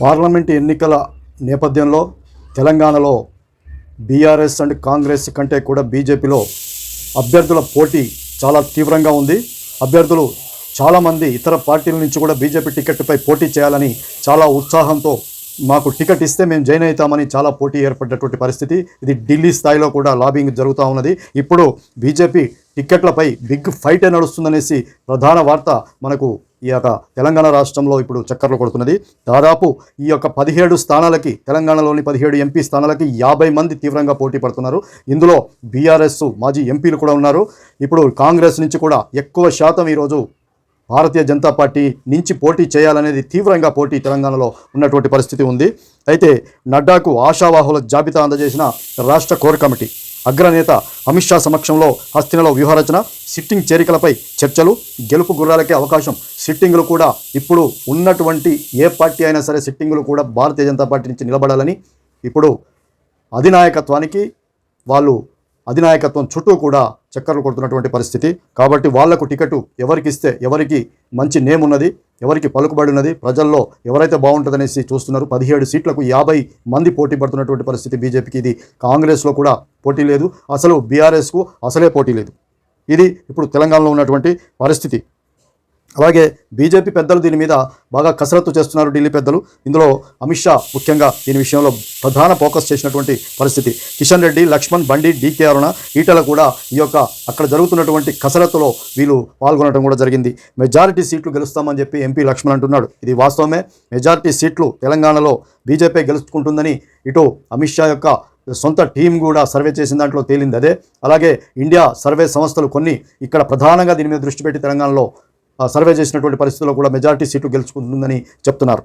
Parliament ఎన్నికల నేపథ్యంలో తెలంగాణలో బీఆర్ఎస్ అండ్ కాంగ్రెస్ కంటే కూడా బీజేపీలో అభ్యర్థుల పోటీ చాలా తీవ్రంగా ఉంది. అభ్యర్థులు చాలామంది ఇతర పార్టీల నుంచి కూడా బీజేపీ టికెట్పై పోటీ చేయాలని చాలా ఉత్సాహంతో మాకు టికెట్ ఇస్తే మేము జాయిన్ అవుతామని చాలా పోటీ ఏర్పడ్డటువంటి పరిస్థితి. ఇది ఢిల్లీ స్థాయిలో కూడా లాబింగ్ జరుగుతూ ఉన్నది. ఇప్పుడు బీజేపీ టిక్కెట్లపై బిగ్ ఫైటే నడుస్తుందనేసి ప్రధాన వార్త మనకు ఈ యొక్క తెలంగాణ రాష్ట్రంలో ఇప్పుడు చక్కర్లు కొడుతున్నది. దాదాపు ఈ యొక్క పదిహేడు స్థానాలకి తెలంగాణలోని పదిహేడు ఎంపీ స్థానాలకి యాభై మంది తీవ్రంగా పోటీ పడుతున్నారు. ఇందులో బీఆర్ఎస్ మాజీ ఎంపీలు కూడా ఉన్నారు. ఇప్పుడు కాంగ్రెస్ నుంచి కూడా ఎక్కువ శాతం ఈరోజు భారతీయ జనతా పార్టీ నుంచి పోటీ చేయాలనేది తీవ్రంగా పోటీ తెలంగాణలో ఉన్నటువంటి పరిస్థితి ఉంది. అయితే నడ్డాకు ఆశావాహుల జాబితా అందజేసిన రాష్ట్ర కోర్ కమిటీ అగ్రనేత అమిత్ షా సమక్షంలో హస్తినలో వ్యూహరచన. సిట్టింగ్ చేరికలపై చర్చలు గెలుపు గుర్రాలకే అవకాశం. సిట్టింగులు కూడా ఇప్పుడు ఉన్నటువంటి ఏ పార్టీ అయినా సరే సిట్టింగులు కూడా భారతీయ జనతా పార్టీ నుంచి నిలబడాలని ఇప్పుడు అధినాయకత్వానికి వాళ్ళు అధినాయకత్వం చుట్టూ కూడా చక్కర్లు కొడుతున్నటువంటి పరిస్థితి. కాబట్టి వాళ్ళకు టికెట్ ఎవరికి ఇస్తే ఎవరికి మంచి నేమ్ ఉన్నది ఎవరికి పలుకుబడి ఉన్నది ప్రజల్లో ఎవరైతే బాగుంటుందనేసి చూస్తున్నారు పదిహేడు సీట్లకు యాభై మంది పోటీ పడుతున్నటువంటి పరిస్థితి బీజేపీకి ఇది. కాంగ్రెస్లో కూడా పోటీ లేదు. అసలు బీఆర్ఎస్కు అసలే పోటీ లేదు. ఇది ఇప్పుడు తెలంగాణలో ఉన్నటువంటి పరిస్థితి. అలాగే బీజేపీ పెద్దలు దీని మీద బాగా కసరత్తు చేస్తున్నారు ఢిల్లీ పెద్దలు. ఇందులో అమిత్ షా ముఖ్యంగా దీని విషయంలో ప్రధాన ఫోకస్ చేసినటువంటి పరిస్థితి. కిషన్ రెడ్డి లక్ష్మణ్ బండి డీకే అరుణ ఈటల కూడా ఈ యొక్క అక్కడ జరుగుతున్నటువంటి కసరత్తులో వీళ్ళు పాల్గొనడం కూడా జరిగింది. మెజారిటీ సీట్లు గెలుస్తామని చెప్పి ఎంపీ లక్ష్మణ్ అంటున్నాడు. ఇది వాస్తవమే. మెజారిటీ సీట్లు తెలంగాణలో బీజేపీ గెలుచుకుంటుందని ఇటు అమిత్ షా యొక్క సొంత టీం కూడా సర్వే చేసిన దాంట్లో తేలింది అదే. అలాగే ఇండియా సర్వే సంస్థలు కొన్ని ఇక్కడ ప్రధానంగా దీని మీద దృష్టి పెట్టి తెలంగాణలో సర్వే చేసినటువంటి పరిస్థితుల్లో కూడా మెజారిటీ సీట్లు గెలుచుకుంటుందని చెప్తున్నారు.